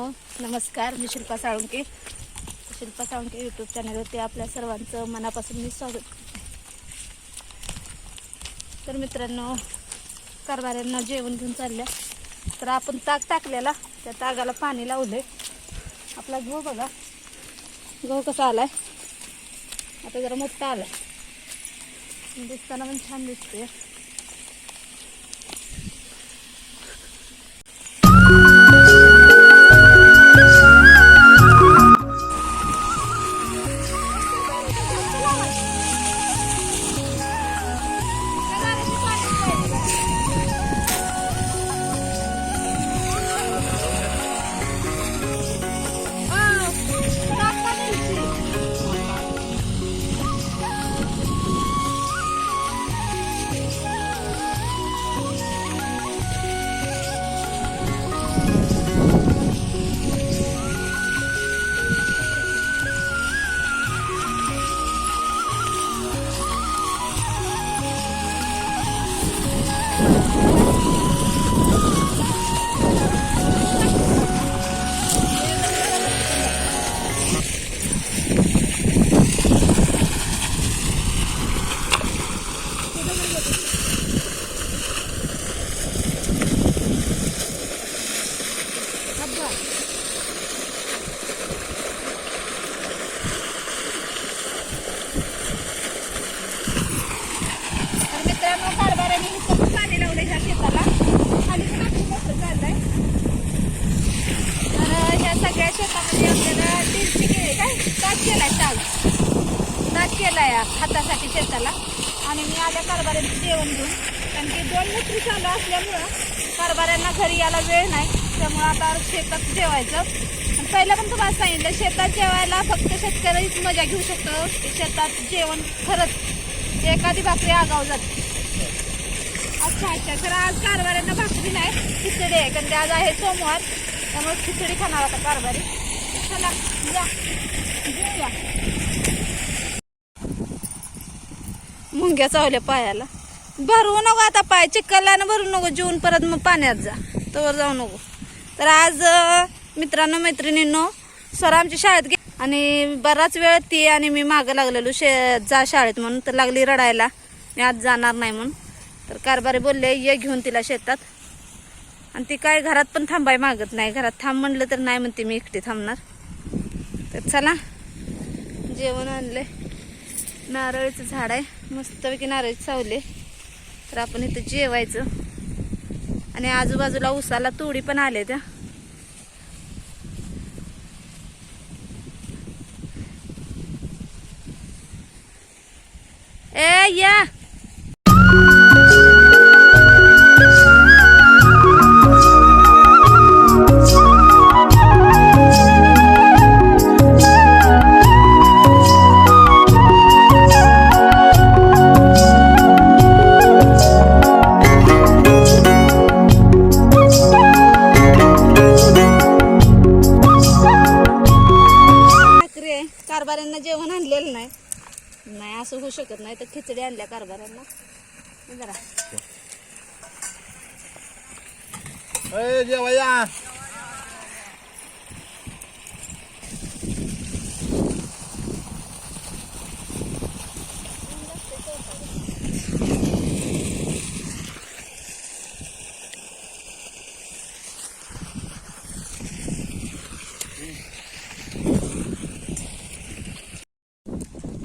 नमस्कार मी शिल्पा साळुंके. शिल्पा साळुंके यूट्यूब चॅनलवरती आपल्या सर्वांचं मनापासून मी स्वागत तर मित्रांनो कारभाऱ्यांना जेवण घेऊन चालल्या. तर आपण ताक टाकलेला त्या तागाला पाणी लावले आपला गहू बघा. गहू कसा आलाय? आता जरा मोठा आलाय. दिसताना पण छान दिसते मित्रांनो कारभाराने इथं पाणी लावलं ह्या शेताला. खाली पण आपलं मोठं चाललंय तर ह्या सगळ्या शेतामध्ये आपल्याला दीडशे केळे काय? तास केलाय चाल. ताट केलाय हातासाठी शेताला. आणि मी आल्या कारभाऱ्यांचं जेवण घेऊन. कारण की दोन मित्री चालू असल्यामुळं कारभाऱ्यांना घरी यायला वेळ नाही. त्यामुळं आता शेतात जेवायचं. आणि पहिलं पण तुम्हाला सांगितलं शेतात जेवायला फक्त शेतकरीच मजा घेऊ शकतो. शेतात जेवण खरंच एखादी भाकरी आगाव जाते. अच्छा तर आज कारभाऱ्यांना भाकरी नाही खिचडी आहे. कारण आज आहे सोमवार. त्यामुळे खिचडी खाणार आता कारभारी. चला जा घेऊया. मुंग्या चावल्या पायाला. भरवू नको आता पाय. चिकलला भरू नको. जेवून परत मग पाण्यात जा. तोवर जाऊ नको. तर आज मित्रांनो मैत्रिणींनो सर आमच्या शाळेत गे आणि बराच वेळ ती आणि मी मागं लागलेलो शे जा शाळेत म्हणून. तर लागली रडायला. मी आज जाणार नाही म्हणून. तर कारभारी बोलले ये घेऊन तिला शेतात. आणि ती काय घरात पण थांबाय मागत नाही. घरात थांब म्हणलं तर नाही म्हणते मी एकटी थांबणार. तर चला जेवण आणले. नारळीचं झाड आहे. मस्तपैकी नारळ सावले तर आपण इथं जेवायचं. आणि आजूबाजूला उसाला तुडी पण आले त्या. ए या! नाही शकत नाही तर खिचडी आणल्या कारभारांना. जरा. जेवाया.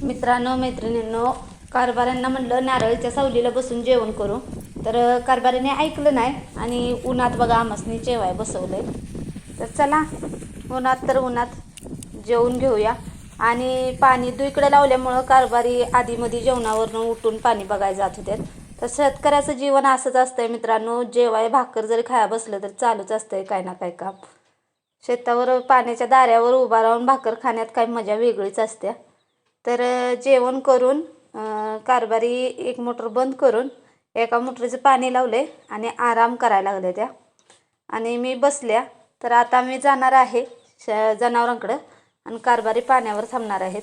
मित्रांनो मैत्रिणींनो कारभाऱ्यांना म्हणलं नारळीच्या सावलीला बसून जेवण करू. तर कारभाऱ्याने ऐकलं नाही आणि उन्हात बघा आमसनी जेवाय बसवलंय. तर चला उन्हात तर उन्हात जेवून घेऊया. आणि पाणी दुईकडे लावल्यामुळं कारभारी आधीमध्ये जेवणावरनं उठून पाणी बघायला जात होते तर शेतकऱ्याचं जीवन असंच असतंय मित्रांनो जेवाय भाकर जरी खाया बसलं तर चालूच असतंय काय ना काय काम. शेतावर पाण्याच्या दाऱ्यावर उभा राहून भाकर खाण्यात काही मजा वेगळीच असते तर जेवण करून कारभारी एक मोटर बंद करून एका मोटरीचं पाणी लावले आणि आराम करायला लागले त्या. आणि मी बसल्या तर आता मी जाणार आहे श जनावरांकडं आणि कारभारी पाण्यावर थांबणार आहेत.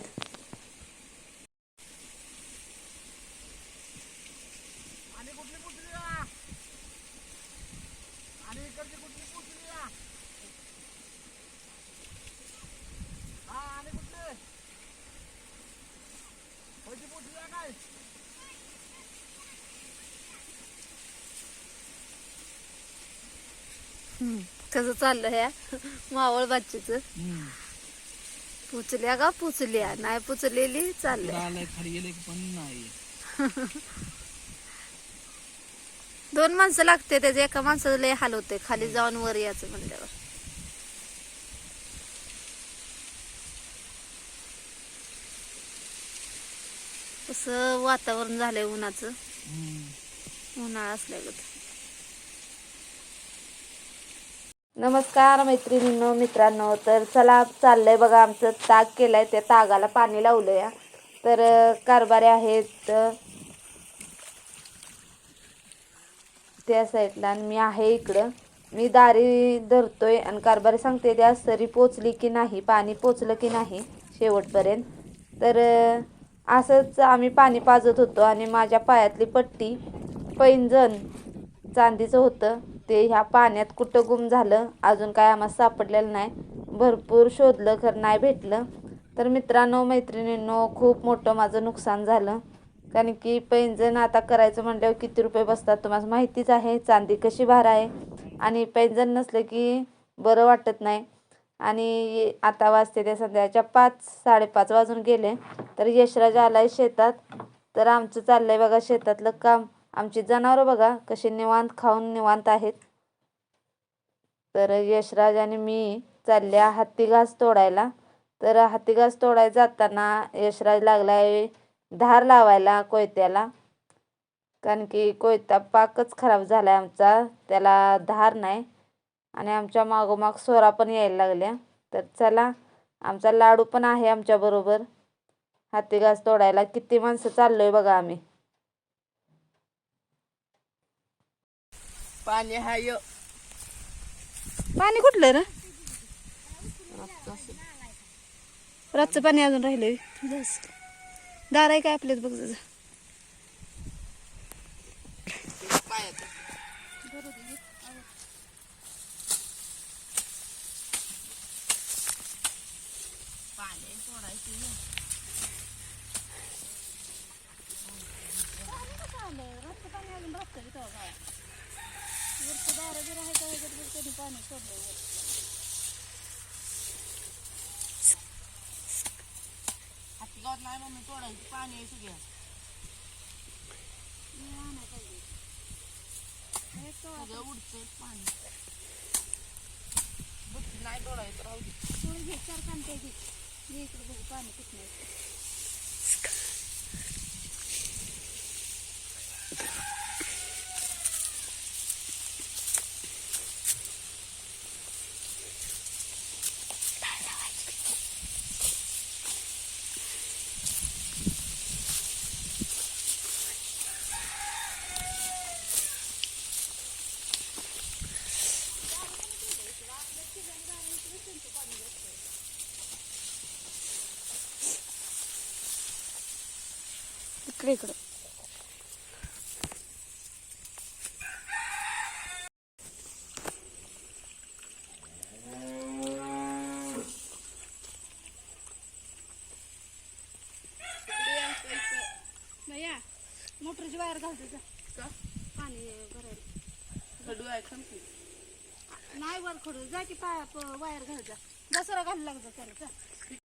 कसं चाललं ह्या मावळ बाच्चीचं पुचल्या का पुचल्या? नाही पुचलेली चाललंय. पण नाही. दोन माणसं लागते त्याचे. एका माणसाचं लय हाल होते खाली जाऊन वर यायचं म्हणल्यावर. कसं वातावरण झालंय उन्हाचं. उन्हाळा असल्यागत. नमस्कार मैत्रिणींनो मित्रांनो. तर चला चाललंय बघा आमचं ताग केलंय त्या तागाला पाणी लावलंय या. तर कारभारे आहेत त्या साईडला आणि मी आहे इकडं. मी दारी धरतोय आणि कारभारी सांगते त्या सरी पोचली की नाही पाणी पोचलं की नाही शेवटपर्यंत. तर असंच आम्ही पाणी पाजत होतो आणि माझ्या पायातली पट्टी पैंजण चांदीचं होतं. ते ह्या पाण्यात कुठं गुम झालं अजून काय आम्हाला सापडलेलं नाही. भरपूर शोधलं खरं नाही भेटलं. तर मित्रांनो मैत्रिणींनो खूप मोठं माझं नुकसान झालं. कारण की पैंजण आता करायचं म्हटल्यावर किती रुपये बसतात तुम्हाला माहितीच आहे. चांदी कशी भार आहे. आणि पैंजण नसलं की बरं वाटत नाही. आणि आता वाजते ते संध्याच्या पाच साडेपाच वाजून गेले. तर यशराज आला आहे शेतात. तर आमचं चाललं आहे बघा शेतातलं काम. आमची जनावरं बघा कशी निवांत खाऊन निवांत आहेत. तर यशराज आणि मी चालल्या हत्तीघास तोडायला. तर हत्तीघास तोडायला जाताना यशराज लागलाय धार लावायला कोयत्याला. कारण की कोयता पाकच खराब झाला आहे आमचा त्याला धार नाही. आणि आमच्या मागोमाग सोरा पण यायला लागल्या. तर चला आमचा लाडू पण आहे आमच्याबरोबर हत्तीघास तोडायला किती माणसं चाललोय बघा आम्ही. पाणी हाय पाणी कुठलं रे? रातचं पाणी अजून राहिलंय. दार आहे काय आपल्यात बघ जरा. नाही मम्मी तोडायची पाणी आहे सगळ्या सगळं उडतंय पाणी नाही तोडायचं राहू दे. इकडे इकडं मोटरची वायर घालते का? पाणी भरायला. खडू आहे. नाही वर खडू जा की पाया वायर घाल जा. दसरा घालू लागजा त्याला